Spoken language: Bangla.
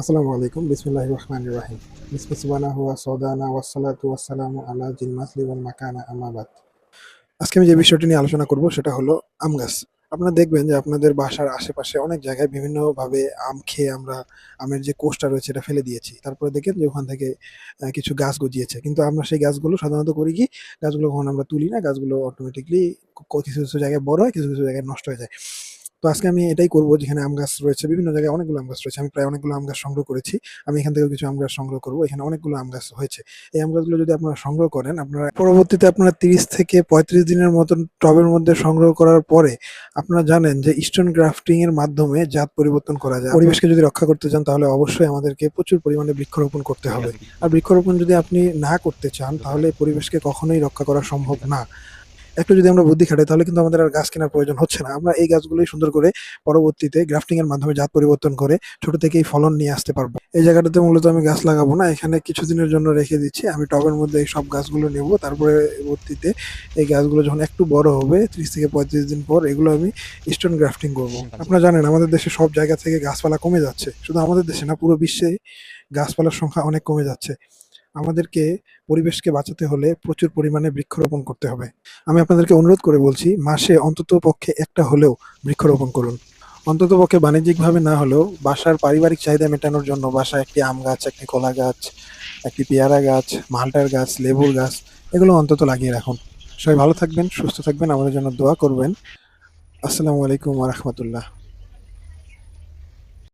আসসালামু আলাইকুম। বিসমিল্লাহ রহমান রাহিম। বিসমি হুয়া সৌদানা ওয়াসালাতু ওয়াসালামু আলা জিল মাসলি ওয়াল মাকানা আমাবাদ আজকে আমি যে বিষয়টি নিয়ে আলোচনা করব, সেটা হলো আম গাছ। আপনারা দেখবেন যে আপনাদের বাসার আশেপাশে অনেক জায়গায় বিভিন্নভাবে আম খেয়ে আমরা আমের যে কোষটা রয়েছে এটা ফেলে দিয়েছি। তারপরে দেখেন যে ওখান থেকে কিছু গাছ গজিয়েছে। কিন্তু আমরা সেই গাছগুলো সাধারণত করি কি, গাছগুলো কখন আমরা তুলি না, গাছগুলো অটোমেটিকলি কিছু কিছু জায়গায় বড় হয়, কিছু কিছু জায়গায় নষ্ট হয়ে যায়। তো আজকে আমি এটাই করব যেখানে আম গাছ রয়েছে, বিভিন্ন জায়গায় অনেকগুলো আম গাছ রয়েছে। আমি প্রায় অনেকগুলো আম গাছ সংগ্রহ করেছি। আমি এখান থেকে কিছু আম গাছ সংগ্রহ করব। এখানে অনেকগুলো আম গাছ হয়েছে। এই আম গাছগুলো যদি আপনারা সংগ্রহ করেন, আপনারা পরবর্তীতে আপনারা তিরিশ থেকে পঁয়ত্রিশ দিনের মতন টবের মধ্যে সংগ্রহ করার পরে আপনারা জানেন যে স্টোন গ্রাফটিং এর মাধ্যমে জাত পরিবর্তন করা যায়। পরিবেশকে যদি রক্ষা করতে চান, তাহলে অবশ্যই আমাদেরকে প্রচুর পরিমাণে বৃক্ষরোপণ করতে হবে। আর বৃক্ষরোপণ যদি আপনি না করতে চান, তাহলে পরিবেশকে কখনোই রক্ষা করা সম্ভব না। একটু যদি আমরা বুদ্ধি খাটাই তাহলে কিন্তু আমাদের আর গাছ কেনার প্রয়োজন হচ্ছে না। আমরা এই গাছগুলোই সুন্দর করে পরবর্তীতে গ্রাফটিং এর মাধ্যমে জাত পরিবর্তন করে ছোট থেকেই ফলন নিয়ে আসতে পারব। এই জায়গাটাতে মূলত আমি গাছ লাগাবো না এখানে কিছুদিনের জন্য রেখে দিচ্ছি। আমি টবের মধ্যে এই সব গাছগুলো নেব। তারপরে পরবর্তীতে এই গাছগুলো যখন একটু বড় হবে ত্রিশ থেকে পঁয়ত্রিশ দিন পর এগুলো আমি স্টোন গ্রাফটিং করব। আপনারা জানেন আমাদের দেশে সব জায়গা থেকে গাছপালা কমে যাচ্ছে। শুধু আমাদের দেশে না পুরো বিশ্বে গাছপালার সংখ্যা অনেক কমে যাচ্ছে। আমাদেরকে, পরিবেশকে বাঁচাতে হলে প্রচুর পরিমাণে বৃক্ষরোপণ করতে হবে। আমি আপনাদেরকে অনুরোধ করে বলছি, মাসে অন্তত পক্ষে একটা হলেও বৃক্ষরোপণ করুন। অন্তত পক্ষে বাণিজ্যিকভাবে না হলেও বাসার পারিবারিক চাহিদা মেটানোর জন্য বাসায় একটি আম গাছ, একটি কলা গাছ, একটি পেয়ারা গাছ, মালটার গাছ, লেবুর গাছ, এগুলো অন্তত লাগিয়ে রাখুন। সবাই ভালো থাকবেন, সুস্থ থাকবেন, আমাদের জন্য দোয়া করবেন। আসসালামু আলাইকুম রহমতুল্লাহ।